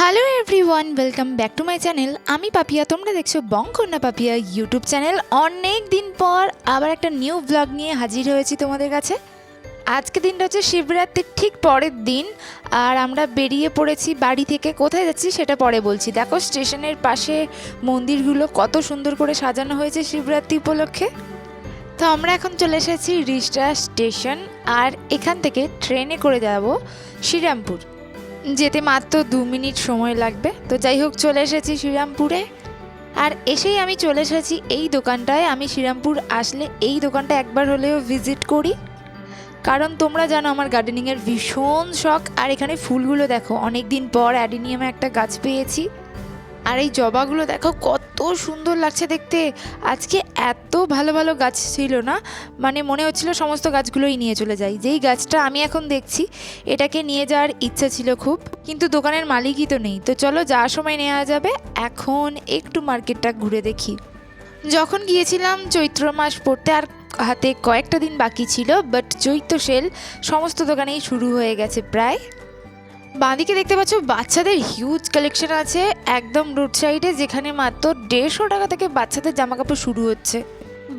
Hello everyone welcome back to my channel আমি পাপিয়া, তোমরা দেখছ বংকন্যা পাপিয়া ইউটিউব চ্যানেল অনেক দিন পর আবার একটা নিউ ব্লগ নিয়ে হাজির হয়েছি তোমাদের কাছে। আজকে দিনটা হচ্ছে শিবরাত্রির ঠিক পরের দিন। আর আমরা বেরিয়ে পড়েছি বাড়ি থেকে। কোথায় যাচ্ছি সেটা পরে বলছি। দেখো স্টেশনের পাশে মন্দিরগুলো কত সুন্দর করে সাজানো হয়েছে শিবরাত্রি উপলক্ষে। তো আমরা এখন চলে এসেছি রিষ্টা স্টেশন। আর এখান থেকে ট্রেনে করে যাব শ্রীরামপুর। যেতে মাত্র দু মিনিট সময় লাগবে। তো যাই হোক, চলে এসেছি শ্রীরামপুরে। আর এসেই আমি চলে এসেছি এই দোকানটায়। আমি শ্রীরামপুর আসলে এই দোকানটা একবার হলেও ভিজিট করি। কারণ তোমরা জানো আমার গার্ডেনিংয়ের ভীষণ শখ। আর এখানে ফুলগুলো দেখো অনেক দিন পর অ্যাডিনিয়ামে একটা গাছ পেয়েছি। আর এই জবাগুলো দেখো কত সুন্দর লাগছে দেখতে। আজকে এত ভালো ভালো গাছ ছিল না? মানে মনে হচ্ছিল সমস্ত গাছগুলোই নিয়ে চলে যাই। যেই গাছটা আমি এখন দেখছি, এটাকে নিয়ে যাওয়ার ইচ্ছা ছিল খুব, কিন্তু দোকানের মালিকই তো নেই। তো চলো যাওয়ার সময় নেওয়া যাবে, এখন একটু মার্কেটটা ঘুরে দেখি। যখন গিয়েছিলাম চৈত্র মাস পড়তে আর হাতে কয়েকটা দিন বাকি ছিল বাট চৈত্র সেল সমস্ত দোকানেই শুরু হয়ে গেছে প্রায়। বাঁদিকে দেখতে পাচ্ছ বাচ্চাদের হিউজ কালেকশন আছে। একদম রোড সাইডে যেখানে মাত্র দেড়শো টাকা থেকে বাচ্চাদের জামা কাপড় শুরু হচ্ছে।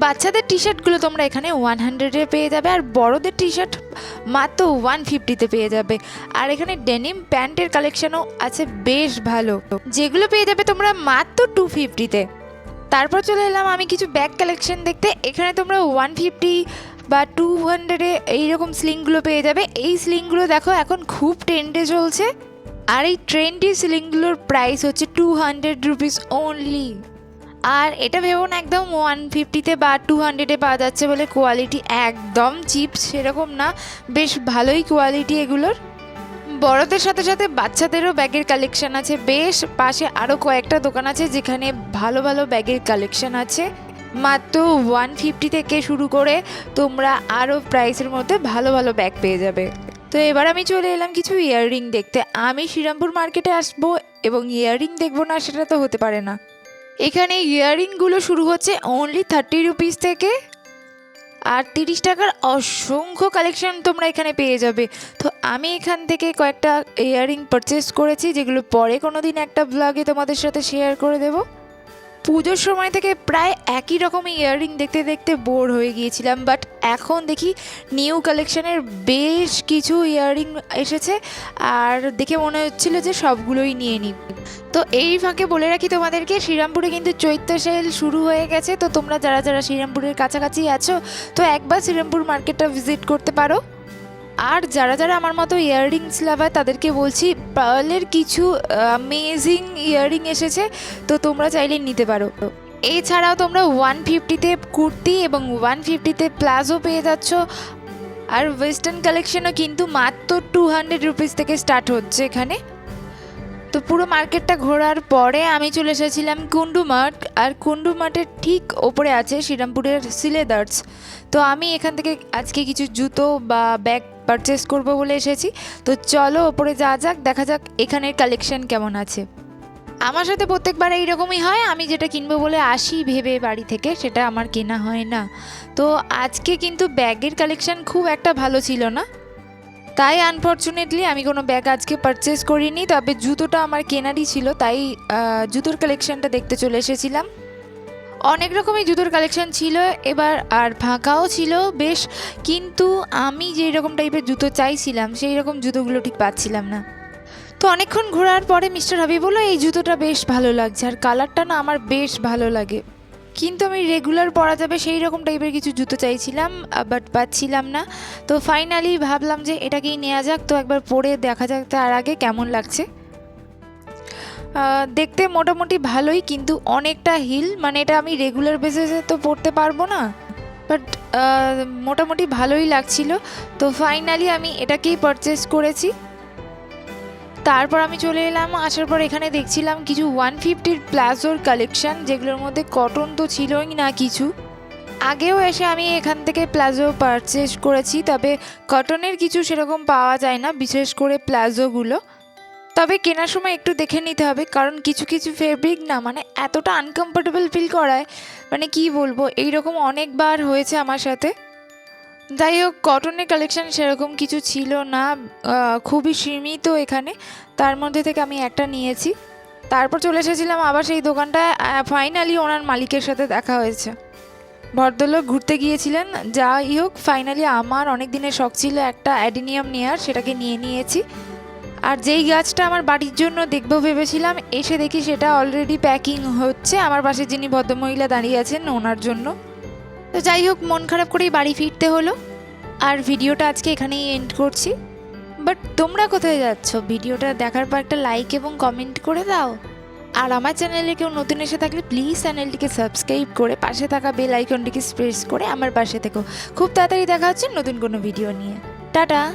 বাচ্চাদের টি শার্টগুলো তোমরা এখানে ওয়ান হান্ড্রেডে পেয়ে যাবে আর বড়দের টি শার্ট মাত্র ওয়ান ফিফটিতে পেয়ে যাবে। আর এখানে ডেনিম প্যান্টের কালেকশনও আছে বেশ ভালো। যেগুলো পেয়ে যাবে তোমরা মাত্র টু ফিফটিতে তারপর চলে এলাম আমি কিছু ব্যাগ কালেকশন দেখতে। এখানে তোমরা ওয়ান ফিফটি বা টু হান্ড্রেডে এইরকম স্লিংগুলো পেয়ে যাবে। এই স্লিংগুলো দেখো এখন খুব ট্রেন্ডে চলছে। আর এই ট্রেন্ডি স্লিংগুলোর প্রাইস হচ্ছে টু হান্ড্রেড রুপিস অনলি আর এটা ভেবো না একদম ওয়ান ফিফটিতে বা টু হান্ড্রেডে পাওয়া যাচ্ছে বলে কোয়ালিটি একদম চিপ সেরকম না। বেশ ভালোই কোয়ালিটি এগুলোর। বড়দের সাথে সাথে বাচ্চাদেরও ব্যাগের কালেকশন আছে। বেশ পাশে আরও কয়েকটা দোকান আছে যেখানে ভালো ভালো ব্যাগের কালেকশন আছে। মাত্র ওয়ান ফিফটি থেকে শুরু করে তোমরা আরও প্রাইসের মধ্যে ভালো ভালো ব্যাগ পেয়ে যাবে। তো এবার আমি চলে এলাম কিছু ইয়াররিং দেখতে। আমি শ্রীরামপুর মার্কেটে আসব এবং ইয়াররিং দেখব না, সেটা তো হতে পারে না। এখানে ইয়াররিংগুলো শুরু হচ্ছে অনলি থার্টি রুপিস থেকে আর তিরিশ টাকার অসংখ্য কালেকশন তোমরা এখানে পেয়ে যাবে। তো আমি এখান থেকে কয়েকটা ইয়াররিং পারচেস করেছি, যেগুলো পরে কোনো দিন একটা ব্লগে তোমাদের সাথে শেয়ার করে দেবো। পুজোর সময় থেকে প্রায় একই রকম ইয়াররিং দেখতে দেখতে বোর হয়ে গিয়েছিলাম বাট এখন দেখি নিউ কালেকশনের বেশ কিছু ইয়াররিং এসেছে, আর দেখে মনে হচ্ছিল যে সবগুলোই নিয়ে নিই। তো এই ফাঁকে বলে রাখি তোমাদেরকে, শ্রীরামপুরে কিন্তু চৈত্র সেল শুরু হয়ে গেছে, তো তোমরা যারা যারা শ্রীরামপুরের কাছাকাছি আছো, তো একবার শ্রীরামপুর মার্কেটটা ভিজিট করতে পারো। আর যারা যারা আমার মতো ইয়াররিংস লাভার, তাদেরকে বলছি, পার্লের কিছু অ্যামেজিং ইয়াররিং এসেছে, তো তোমরা চাইলে নিতে পারো। এছাড়াও তোমরা ওয়ান ফিফটিতে কুর্তি এবং ওয়ান ফিফটিতে প্লাজো পেয়ে যাচ্ছ। আর ওয়েস্টার্ন কালেকশনও কিন্তু মাত্র টু হান্ড্রেড রুপিস থেকে স্টার্ট হচ্ছে এখানে। তো পুরো মার্কেটটা ঘোরার পরে আমি চলে এসেছিলাম কুন্ডু মার্ট, আর কুন্ডু মার্টের ঠিক ওপরে আছে শ্রীরামপুরের সিলেদার্স। তো আমি এখান থেকে আজকে কিছু জুতো বা ব্যাগ পারচেস করব বলে এসেছি। তো চলো ওপরে যা যাক, দেখা যাক এখানের কালেকশন কেমন আছে। আমার সাথে প্রত্যেকবার এইরকমই হয়, আমি যেটা কিনবো বলে আসি ভেবে বাড়ি থেকে, সেটা আমার কেনা হয় না। তো আজকে কিন্তু ব্যাগের কালেকশন খুব একটা ভালো ছিল না। তাই আনফর্চুনেটলি আমি কোনো ব্যাগ আজকে পারচেস করিনি, তবে জুতোটা আমার কেনারই ছিল, তাই জুতোর কালেকশনটা দেখতে চলে এসেছিলাম। অনেক রকমই জুতোর কালেকশন ছিল, এবার আর ফাঁকাও ছিল বেশ, কিন্তু আমি যেই রকম টাইপের জুতো চাইছিলাম, সেই রকম জুতোগুলো ঠিক পাচ্ছিলাম না। তো অনেকক্ষণ ঘোরার পরে মিস্টার হাবি বলল, এই জুতোটা বেশ ভালো লাগছে, আর কালারটা না আমার বেশ ভালো লাগে। কিন্তু আমি রেগুলার পরা যাবে সেই রকম টাইপের কিছু জুতো চাইছিলাম বাট পাচ্ছিলাম না। তো ফাইনালি ভাবলাম যে এটাকেই নেওয়া যাক, তো একবার পরে দেখা যাক তার আগে কেমন লাগছে। দেখতে মোটামুটি ভালোই, কিন্তু অনেকটা হিল মানে এটা আমি রেগুলার বেসিসে তো পড়তে পারব না বাট মোটামুটি ভালোই লাগছিল। তো ফাইনালি আমি এটাকেই পারচেস করেছি। তারপর আমি চলে এলাম, আসার পর এখানে দেখছিলাম কিছু ওয়ান ফিফটির প্লাজোর কালেকশন যেগুলোর মধ্যে কটন তো ছিলই না কিছু। আগেও এসে আমি এখান থেকে প্লাজো পারচেস করেছি, তবে কটনের কিছু সেরকম পাওয়া যায় না, বিশেষ করে প্লাজোগুলো তবে কেনার সময় একটু দেখে নিতে হবে, কারণ কিছু কিছু ফেব্রিক না মানে এতটা আনকমফোর্টেবল ফিল করায় মানে কি বলব, এইরকম অনেকবার হয়েছে আমার সাথে। যাই হোক কটনের কালেকশন সেরকম কিছু ছিল না খুবই সীমিত এখানে। তার মধ্যে থেকে আমি একটা নিয়েছি। তারপর চলে এসেছিলাম আবার সেই দোকানটায় ফাইনালি ওনার মালিকের সাথে দেখা হয়েছে। ভদ্রলোক ঘুরতে গিয়েছিলেন, যাই হোক ফাইনালি আমার অনেক দিনের শখ ছিল একটা অ্যাডিনিয়াম নেওয়ার সেটাকে নিয়ে নিয়েছি। আর যেই গাছটা আমার বাড়ির জন্য দেখব ভেবেছিলাম, এসে দেখি সেটা অলরেডি প্যাকিং হচ্ছে। আমার পাশে যিনি ভদ্রমহিলা দাঁড়িয়ে আছেন, ওনার জন্য। তো যাই হোক, মন খারাপ করেই বাড়ি ফিরতে হলো। আর ভিডিওটা আজকে এখানেই এন্ড করছি। বাট তোমরা কোথায় যাচ্ছ? ভিডিওটা দেখার পর একটা লাইক এবং কমেন্ট করে দাও। আর আমার চ্যানেলে কেউ নতুন এসে থাকলে প্লিজ চ্যানেলটিকে সাবস্ক্রাইব করে পাশে থাকা বেল আইকনটিকে প্রেস করে আমার পাশে থেকো। খুব তাড়াতাড়ি দেখা হচ্ছে নতুন কোনো ভিডিও নিয়ে। টাটা!